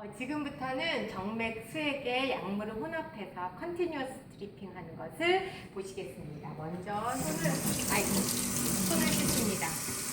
어, 지금부터는 정맥 수액의 약물을 혼합해서 컨티뉴어스 드리핑 하는 것을 보시겠습니다. 먼저 손을, 아이, 손을 씻습니다.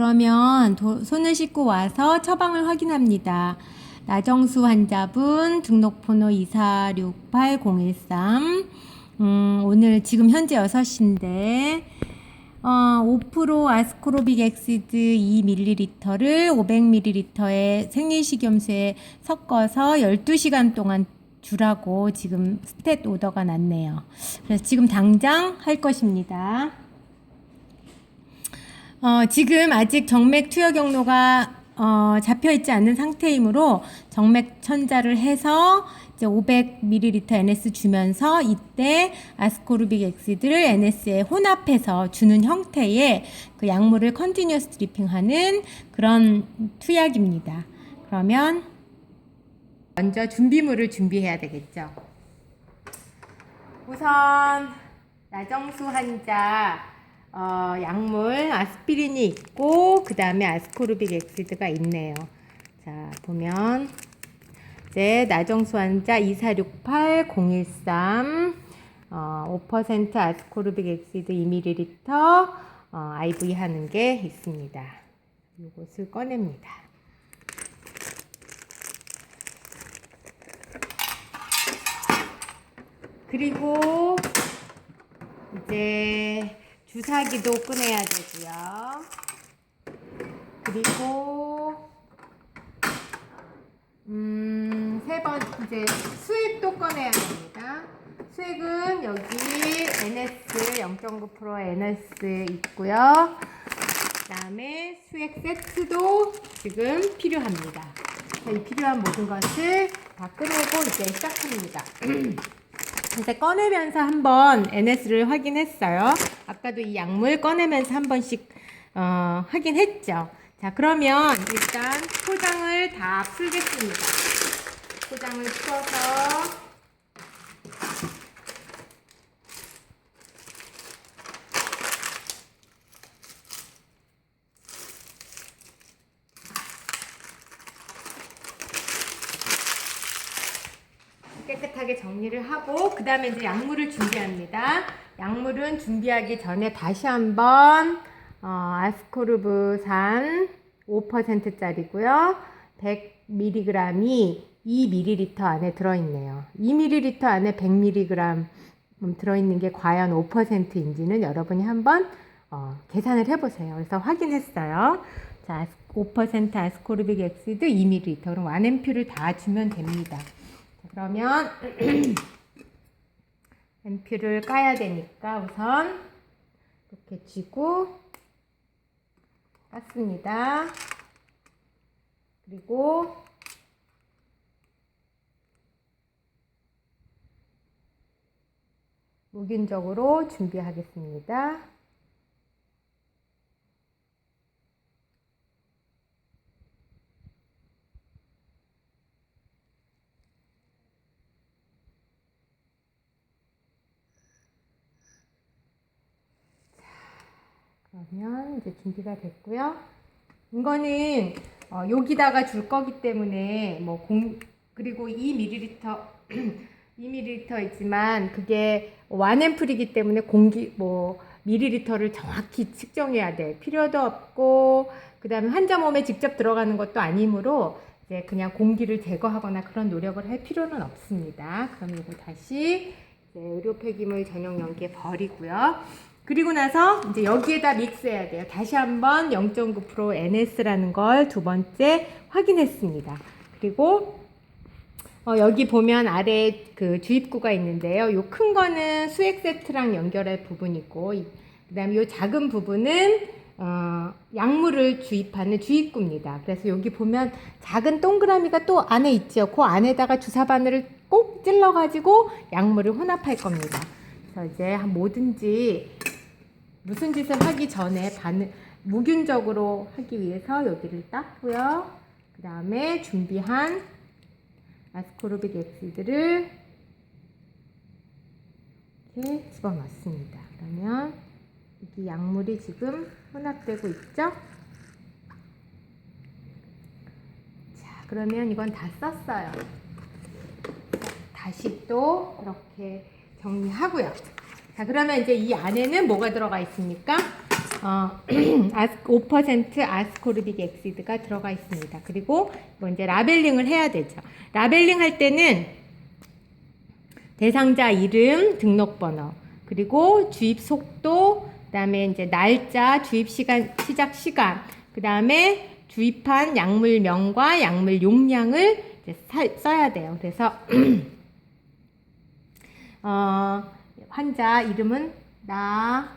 그러면 도- 손을 씻고 와서 처방을 확인합니다. 나정수 환자분 등록번호 2468013 음, 오늘 지금 현재 6시인데 어, 5% 아스코르빅 엑시드 2ml를 500ml의 생리식염수에 섞어서 12시간 동안 주라고 지금 스탯 오더가 났네요. 그래서 지금 당장 할 것입니다. 어, 지금 아직 정맥 투여 경로가 어, 잡혀 있지 않은 상태이므로 정맥 천자를 해서 이제 500ml NS 주면서 이때 아스코르빅 엑시드를 NS에 혼합해서 주는 형태의 그 약물을 컨티뉴어스 드리핑하는 그런 투약입니다. 그러면 먼저 준비물을 준비해야 되겠죠. 우선 나정수 환자 어, 약물 아스피린이 있고 그 다음에 아스코르빅 엑시드가 있네요. 자 보면 이제 나정수 환자 2468013 어, 5% 아스코르빅 엑시드 2ml 어, IV 하는 게 있습니다. 이것을 꺼냅니다. 그리고 이제 주사기도 꺼내야 되고요. 그리고 음, 세 번 이제 수액도 꺼내야 됩니다. 수액은 여기 NS 0.9% NS 있고요. 그다음에 수액 세트도 지금 필요합니다. 자, 이 필요한 모든 것을 다 꺼내고 이제 시작합니다. 이제 꺼내면서 한번 NS를 확인했어요. 아까도 이 약물 꺼내면서 한 번씩 어, 확인했죠. 자, 그러면 일단 포장을 다 풀겠습니다. 포장을 풀어서 깨끗하게 정리를 하고 그 다음에 이제 약물을 준비합니다. 약물은 준비하기 전에 다시 한번 어, 아스코르브산 5%짜리고요. 100mg이 2ml 안에 들어있네요. 2ml 안에 100mg 들어있는 게 과연 5%인지는 여러분이 한번 어, 계산을 해보세요. 그래서 확인했어요. 자, 5% 아스코르빅 엑시드 2ml. 그럼 1앰플을 다 주면 됩니다. 자, 그러면 앰플을 까야 되니까 우선 이렇게 쥐고 깠습니다. 그리고 무균적으로 준비하겠습니다. 그러면 이제 준비가 됐고요. 이거는 어, 여기다가 줄 거기 때문에 뭐 공, 그리고 2ml 2ml이지만 그게 완앰플이기 때문에 공기 뭐 밀리리터를 정확히 측정해야 돼. 필요도 없고 그다음에 환자 몸에 직접 들어가는 것도 아니므로 이제 그냥 공기를 제거하거나 그런 노력을 할 필요는 없습니다. 그럼 이거 다시 의료 폐기물 전용 용기에 버리고요. 그리고 나서 이제 여기에다 믹스해야 돼요. 다시 한번 0.9% NS라는 걸 두 번째 확인했습니다. 그리고 어, 여기 보면 아래 그 주입구가 있는데요. 요 큰 거는 수액 세트랑 연결할 부분이고, 그 다음에 요 작은 부분은 어, 약물을 주입하는 주입구입니다. 그래서 여기 보면 작은 동그라미가 또 안에 있죠. 그 안에다가 주사 바늘을 꼭 찔러가지고 약물을 혼합할 겁니다. 그래서 이제 한 뭐든지 무슨 짓을 하기 전에 바늘 무균적으로 하기 위해서 여기를 닦고요. 그 다음에 준비한 아스코르빅 엑시드를 이렇게 집어넣습니다. 그러면 여기 약물이 지금 혼합되고 있죠? 자, 그러면 이건 다 썼어요. 다시 또 이렇게 정리하고요. 자, 그러면 이제 이 안에는 뭐가 들어가 있습니까? 어, 아스- 5% 아스코르빅 엑시드가 들어가 있습니다. 그리고 이거 이제 라벨링을 해야 되죠. 라벨링 할 때는 대상자 이름, 등록번호, 그리고 주입 속도, 그다음에 이제 날짜, 주입 시간, 시작 시간, 그다음에 주입한 약물명과 약물 용량을 사- 써야 돼요. 그래서 어, 환자 이름은 나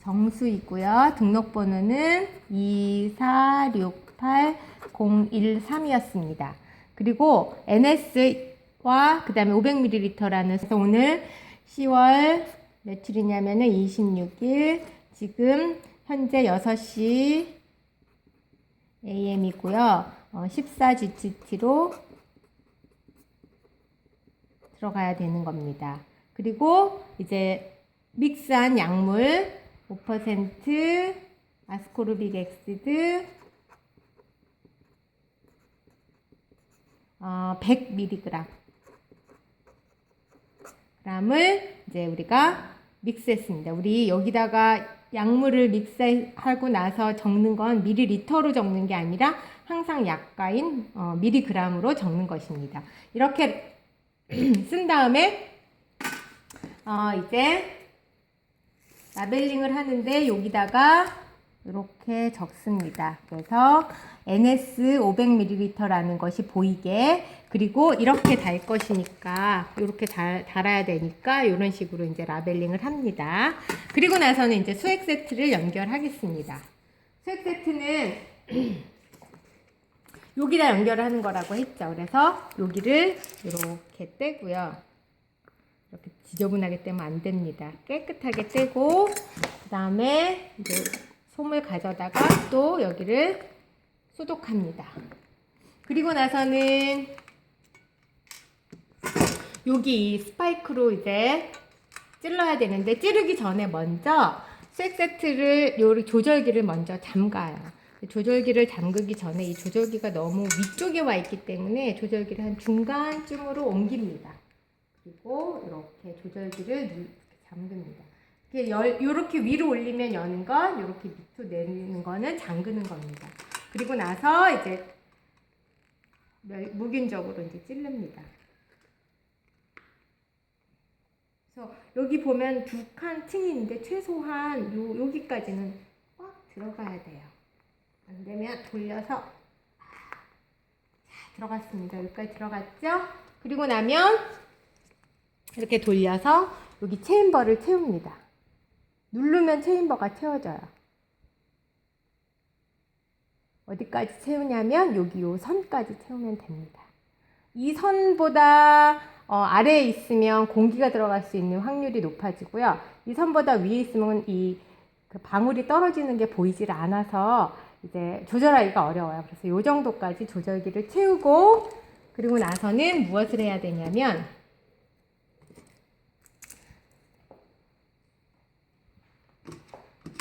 정수이고요. 등록번호는 2468013이었습니다. 그리고 NS와 그 다음에 500ml라는 그래서 오늘 10월 며칠이냐면은 26일 지금 현재 6시 AM이고요. 어, 14GT로 들어가야 되는 겁니다. 그리고 이제 믹스한 약물 5% 아스코르빅 엑시드 어, 100mg g을 이제 우리가 믹스했습니다. 우리 여기다가 약물을 믹스하고 나서 적는 건 미리리터로 적는 게 아니라 항상 약가인 어, 미리그램으로 적는 것입니다. 이렇게 쓴 다음에 어, 이제 라벨링을 하는데 여기다가 이렇게 적습니다. 그래서 NS 500ml라는 것이 보이게 그리고 이렇게 달 것이니까 이렇게 달, 달아야 되니까 이런 식으로 이제 라벨링을 합니다. 그리고 나서는 이제 수액 세트를 연결하겠습니다. 수액 세트는 여기다 연결하는 거라고 했죠. 그래서 여기를 이렇게 떼고요. 이렇게 지저분하게 떼면 안 됩니다. 깨끗하게 떼고 그 다음에 이제 솜을 가져다가 또 여기를 소독합니다. 그리고 나서는 여기 이 스파이크로 이제 찔러야 되는데 찌르기 전에 먼저 색 세트를 요 조절기를 먼저 잠가요. 조절기를 잠그기 전에 이 조절기가 너무 위쪽에 와 있기 때문에 조절기를 한 중간쯤으로 옮깁니다. 그리고 이렇게 조절기를 누- 잠깁니다. 이렇게 위로 올리면 여는 건, 요렇게 밑으로 내리는 거는 잠그는 겁니다. 그리고 나서 이제 멸- 무균적으로 이제 찌릅니다. 그래서 여기 보면 두 칸 층인데 최소한 요, 여기까지는 꽉 들어가야 돼요. 안 되면 돌려서 자, 들어갔습니다. 여기까지 들어갔죠? 그리고 나면 이렇게 돌려서 여기 체인버를 채웁니다. 누르면 체인버가 채워져요. 어디까지 채우냐면 여기 요 선까지 채우면 됩니다. 이 선보다 어, 아래에 있으면 공기가 들어갈 수 있는 확률이 높아지고요. 이 선보다 위에 있으면 이 그 방울이 떨어지는 게 보이질 않아서 이제 조절하기가 어려워요. 그래서 요 정도까지 조절기를 채우고 그리고 나서는 무엇을 해야 되냐면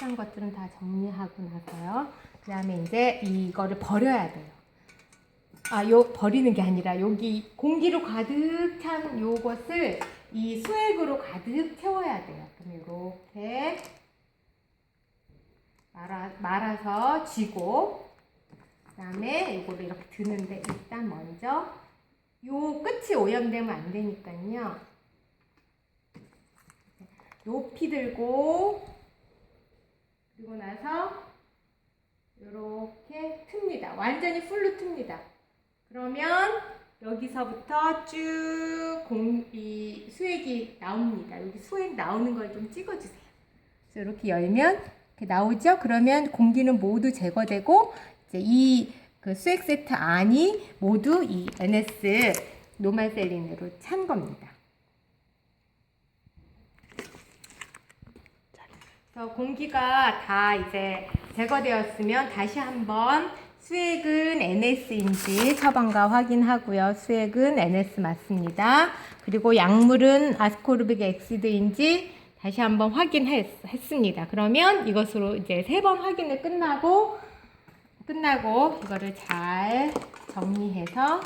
필요한 것들은 다 정리하고 나서요. 그 다음에 이제 이거를 버려야 돼요. 아, 요, 버리는 게 아니라 여기 공기로 가득 찬 요것을 이 수액으로 가득 채워야 돼요. 그럼 이렇게 말아, 말아서 쥐고, 그 다음에 이거를 이렇게 드는데 일단 먼저 요 끝이 오염되면 안 되니까요. 높이 들고, 그리고 나서 이렇게 틉니다. 완전히 풀로 틉니다. 그러면 여기서부터 쭉 공, 이 수액이 나옵니다. 여기 수액 나오는 걸 좀 찍어주세요. 그래서 이렇게 열면 나오죠? 그러면 공기는 모두 제거되고 이제 이 그 수액 세트 안이 모두 이 NS 노말셀린으로 찬 겁니다. 그래서 공기가 다 이제 제거되었으면 다시 한번 수액은 NS인지 처방과 확인하고요. 수액은 NS 맞습니다. 그리고 약물은 아스코르빅 엑시드인지 다시 한번 확인했습니다. 그러면 이것으로 이제 세 번 확인을 끝나고 끝나고 이거를 잘 정리해서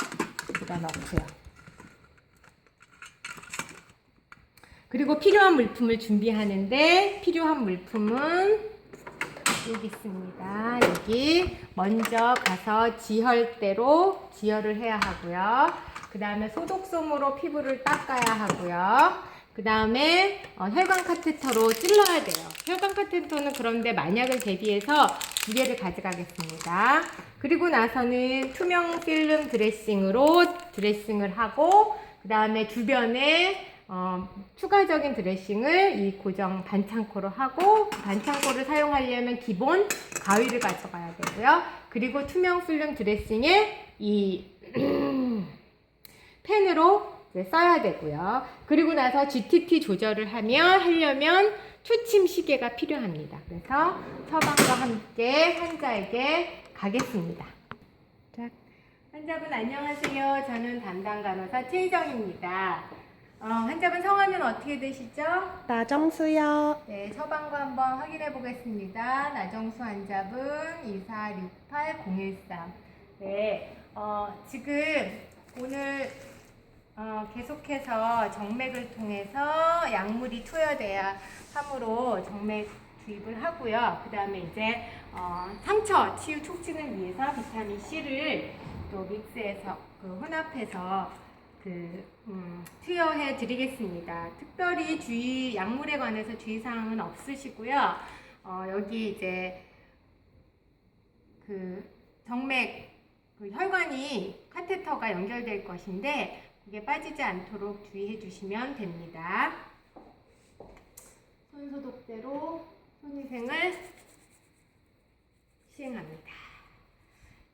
여기다 넣고요. 그리고 필요한 물품을 준비하는데 필요한 물품은 여기 있습니다. 여기 먼저 가서 지혈대로 지혈을 해야 하고요. 그 다음에 소독솜으로 피부를 닦아야 하고요. 그 다음에 어, 혈관 카테터로 찔러야 돼요. 혈관 카테터는 그런데 만약을 대비해서 두 개를 가져가겠습니다. 그리고 나서는 투명 필름 드레싱으로 드레싱을 하고 그 다음에 주변에 어, 추가적인 드레싱을 이 고정 반창고로 하고 그 반창고를 사용하려면 기본 가위를 가져가야 되고요. 그리고 투명 필름 드레싱에 이 펜으로 써야 되고요. 그리고 나서 GTT 조절을 하면 하려면 투침 시계가 필요합니다. 그래서 처방과 함께 환자에게 가겠습니다. 자, 환자분 안녕하세요. 저는 담당 간호사 최희정입니다. 어, 환자분 성함은 어떻게 되시죠? 나정수요. 네, 처방과 한번 확인해 보겠습니다. 나정수 환자분 2468013. 네, 어, 지금 오늘 어, 계속해서 정맥을 통해서 약물이 투여돼야 함으로 정맥 주입을 하고요. 그 다음에 이제 어, 상처 치유 촉진을 위해서 비타민 C를 또 믹스해서 그 혼합해서 그 음, 투여해 드리겠습니다. 특별히 주의 약물에 관해서 주의 사항은 없으시고요. 어, 여기 이제 그 정맥 그 혈관이 카테터가 연결될 것인데 그게 빠지지 않도록 주의해 주시면 됩니다. 손 소독제로 손위생을 시행합니다.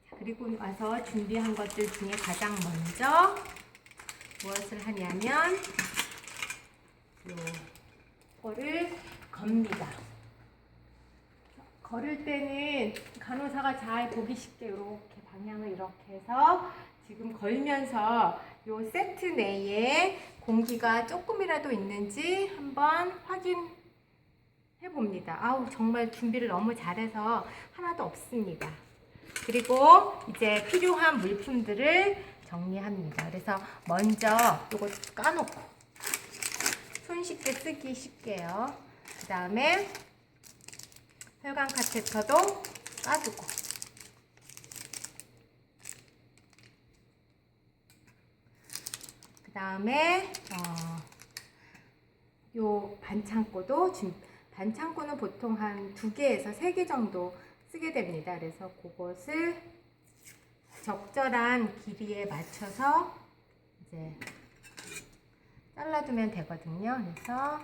자, 그리고 와서 준비한 것들 중에 가장 먼저 무엇을 하냐면 요거를 겁니다. 걸을 때는 간호사가 잘 보기 쉽게 이렇게 방향을 이렇게 해서 지금 걸면서 요 세트 내에 공기가 조금이라도 있는지 한번 확인해 봅니다. 아우 정말 준비를 너무 잘해서 하나도 없습니다. 그리고 이제 필요한 물품들을 정리합니다. 그래서 먼저 요거 까놓고 손쉽게 쓰기 쉽게요. 그 다음에 혈관 카테터도 까두고 그 다음에 어, 요 반창고도 준, 반창고는 보통 한 두 개에서 세 개 정도 쓰게 됩니다. 그래서 그것을 적절한 길이에 맞춰서 이제 잘라두면 되거든요. 그래서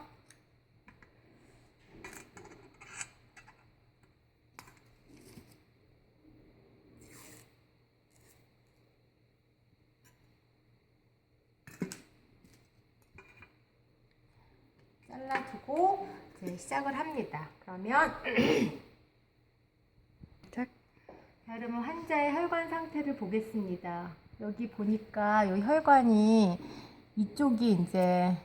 잘라두고 이제 시작을 합니다. 그러면 자, 자, 그러면 환자의 혈관 상태를 보겠습니다. 여기 보니까 이 혈관이 이쪽이 이제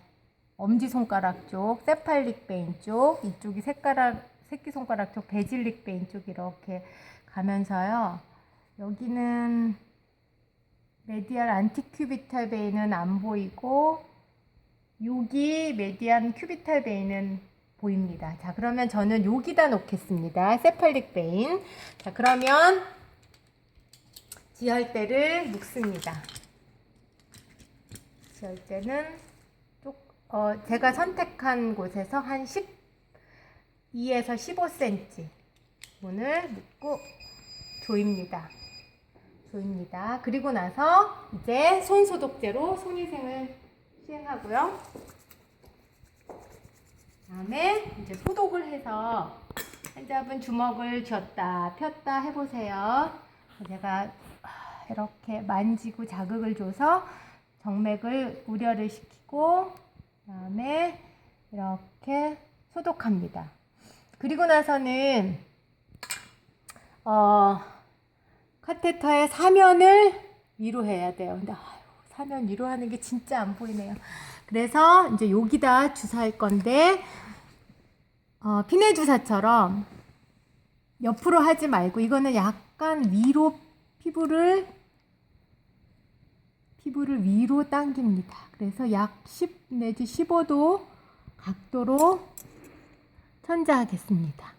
엄지손가락 쪽, 세팔릭 베인 쪽, 이쪽이 새가락, 새끼손가락 쪽, 베질릭 베인 쪽 이렇게 가면서요. 여기는 메디알 안티큐비탈 베인은 안 보이고 여기 메디안 큐비탈 베인은 보입니다. 자, 그러면 저는 여기다 놓겠습니다. 세팔릭 베인. 자, 그러면 지혈대를 묶습니다. 지혈대는 쪽, 어, 제가 선택한 곳에서 한 12에서 15cm 문을 묶고 조입니다. 조입니다. 그리고 나서 이제 손 소독제로 손위생을 시행하고요. 다음에 이제 소독을 해서 환자분 주먹을 쥐었다 폈다 해보세요. 제가 이렇게 만지고 자극을 줘서 정맥을 우려를 시키고 그다음에 이렇게 소독합니다. 그리고 나서는 어, 카테터의 사면을 위로 해야 돼요. 근데 아유, 사면 위로 하는 게 진짜 안 보이네요. 그래서 이제 여기다 주사할 건데 어, 피내 주사처럼 옆으로 하지 말고 이거는 약간 위로 피부를 피부를 위로 당깁니다. 그래서 약 10 내지 15도 각도로 천자하겠습니다.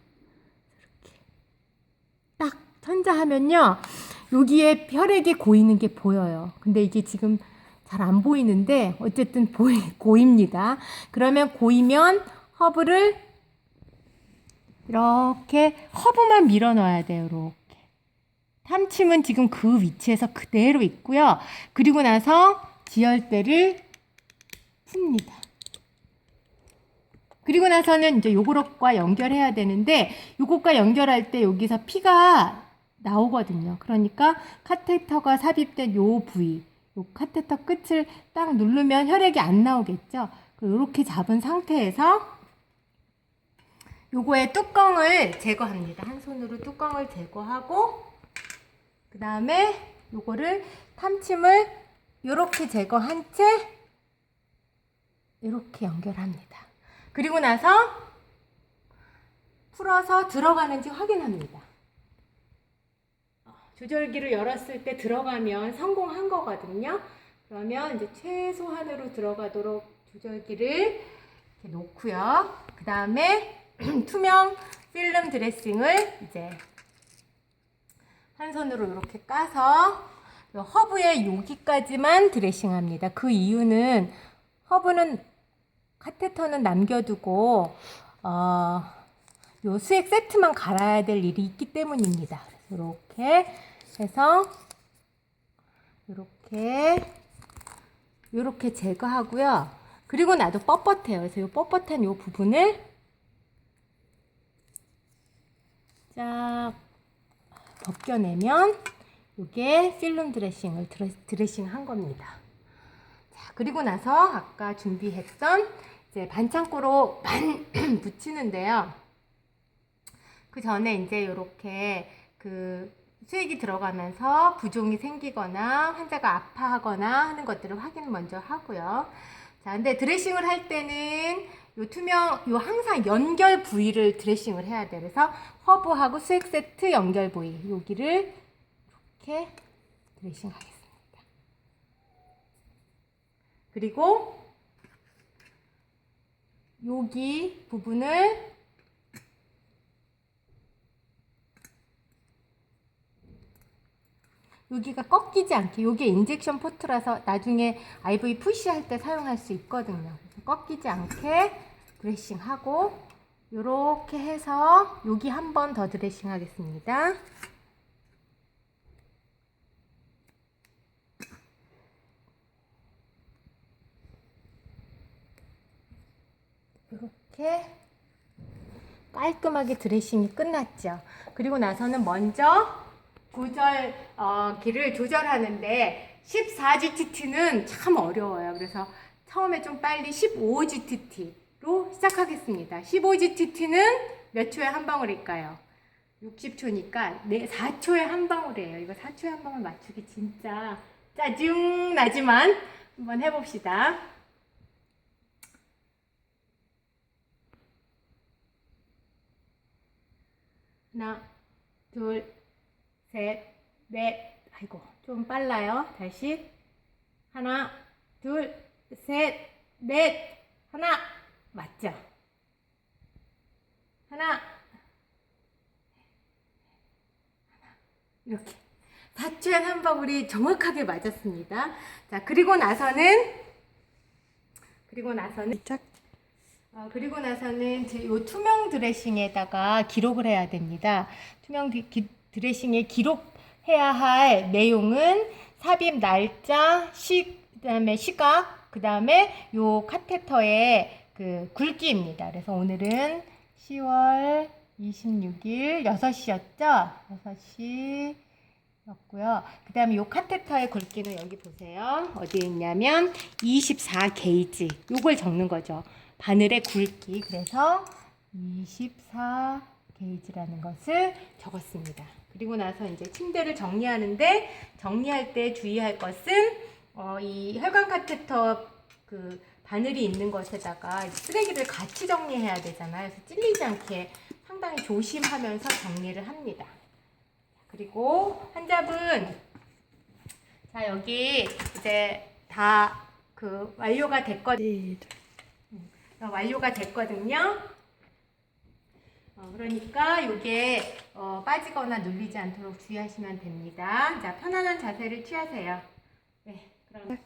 딱 천자하면요. 여기에 혈액이 고이는 게 보여요. 근데 이게 지금 잘 안 보이는데 어쨌든 보이, 고입니다. 그러면 고이면 허브를 이렇게 허브만 밀어 넣어야 돼요. 이렇게. 탐침은 지금 그 위치에서 그대로 있고요. 그리고 나서 지혈대를 풉니다. 그리고 나서는 이제 요것과 연결해야 되는데 요것과 연결할 때 여기서 피가 나오거든요. 그러니까 카테터가 삽입된 요 부위, 요 카테터 끝을 딱 누르면 혈액이 안 나오겠죠. 이렇게 잡은 상태에서 요거의 뚜껑을 제거합니다. 한 손으로 뚜껑을 제거하고 그 다음에 요거를 탐침을 이렇게 제거한 채 이렇게 연결합니다. 그리고 나서 풀어서 들어가는지 확인합니다. 어, 조절기를 열었을 때 들어가면 성공한 거거든요. 그러면 이제 최소한으로 들어가도록 조절기를 놓고요. 그 다음에 투명 필름 드레싱을 이제 한 손으로 이렇게 까서 요 허브의 여기까지만 드레싱합니다. 그 이유는 허브는 카테터는 남겨두고 어, 요 수액 세트만 갈아야 될 일이 있기 때문입니다. 이렇게 해서 이렇게 이렇게 제거하고요. 그리고 나도 뻣뻣해요. 그래서 이 뻣뻣한 이 부분을 쫙 벗겨내면 이게 필름 드레싱을 드레, 드레싱 한 겁니다. 자, 그리고 나서 아까 준비했던 이제 반창고로 반 붙이는데요. 그 전에 이제 이렇게 그 수액이 들어가면서 부종이 생기거나 환자가 아파하거나 하는 것들을 확인 먼저 하고요. 자, 근데 드레싱을 할 때는 요 투명, 요 항상 연결 부위를 드레싱을 해야 돼. 그래서 허브하고 수액 세트 연결 부위, 여기를 이렇게 드레싱 하겠습니다. 그리고 여기 부분을 여기가 꺾이지 않게 여기 인젝션 포트라서 나중에 IV 푸시할 때 사용할 수 있거든요. 꺾이지 않게 드레싱하고 이렇게 해서 여기 한 번 더 드레싱 하겠습니다. 이렇게 깔끔하게 드레싱이 끝났죠. 그리고 나서는 먼저 구절 어, 길을 조절하는데 14GTT는 참 어려워요. 그래서 처음에 좀 빨리 15GTT로 시작하겠습니다. 15GTT는 몇 초에 한 방울일까요? 60초니까 네, 4초에 한 방울이에요. 이거 4초에 한 방울 맞추기 진짜 짜증 나지만 한번 해봅시다. 하나, 둘, 셋, 넷. 아이고, 좀 빨라요. 다시. 하나, 둘, 셋, 넷. 하나. 맞죠? 하나. 이렇게. 4초에 한 방울이 정확하게 맞았습니다. 자, 그리고 나서는, 그리고 나서는. 어, 그리고 나서는 제 요 투명 드레싱에다가 기록을 해야 됩니다. 투명 디- 기- 드레싱에 기록해야 할 내용은 삽입 날짜, 시, 그다음에 시각, 그다음에 요 카테터의 그 굵기입니다. 그래서 오늘은 10월 26일 6시였죠? 6시 였고요. 그 다음에 이 카테터의 굵기는 여기 보세요. 어디에 있냐면 24 게이지. 요걸 적는 거죠. 바늘의 굵기. 그래서 24 게이지라는 것을 적었습니다. 그리고 나서 이제 침대를 정리하는데 정리할 때 주의할 것은 어, 이 혈관 카테터 그 바늘이 있는 것에다가 쓰레기를 같이 정리해야 되잖아요. 그래서 찔리지 않게 상당히 조심하면서 정리를 합니다. 그리고 환잡은 자 여기 이제 다 그 완료가 됐거든요. 완료가 됐거든요. 어, 그러니까 이게 어, 빠지거나 눌리지 않도록 주의하시면 됩니다. 자 편안한 자세를 취하세요. 네, 그럼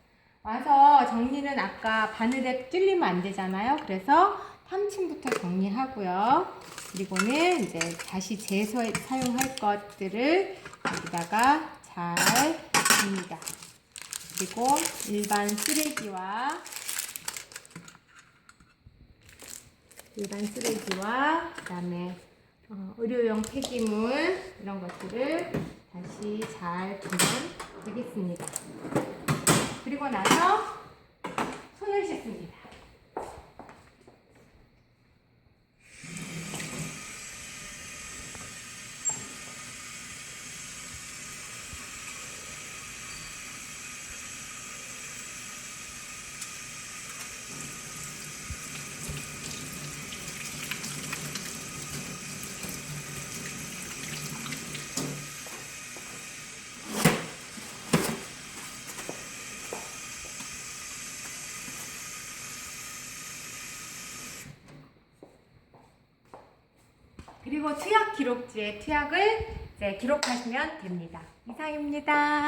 와서 정리는 아까 바늘에 찔리면 안 되잖아요. 그래서 3층부터 정리하고요. 그리고는 이제 다시 재사용할 것들을 여기다가 잘 줍니다. 그리고 일반 쓰레기와 일반 쓰레기와 그다음에 어, 의료용 폐기물 이런 것들을 다시 잘 두면 되겠습니다. 그리고 나서 손을 씻습니다. 그리고 투약 기록지에 투약을 이제 기록하시면 됩니다. 이상입니다.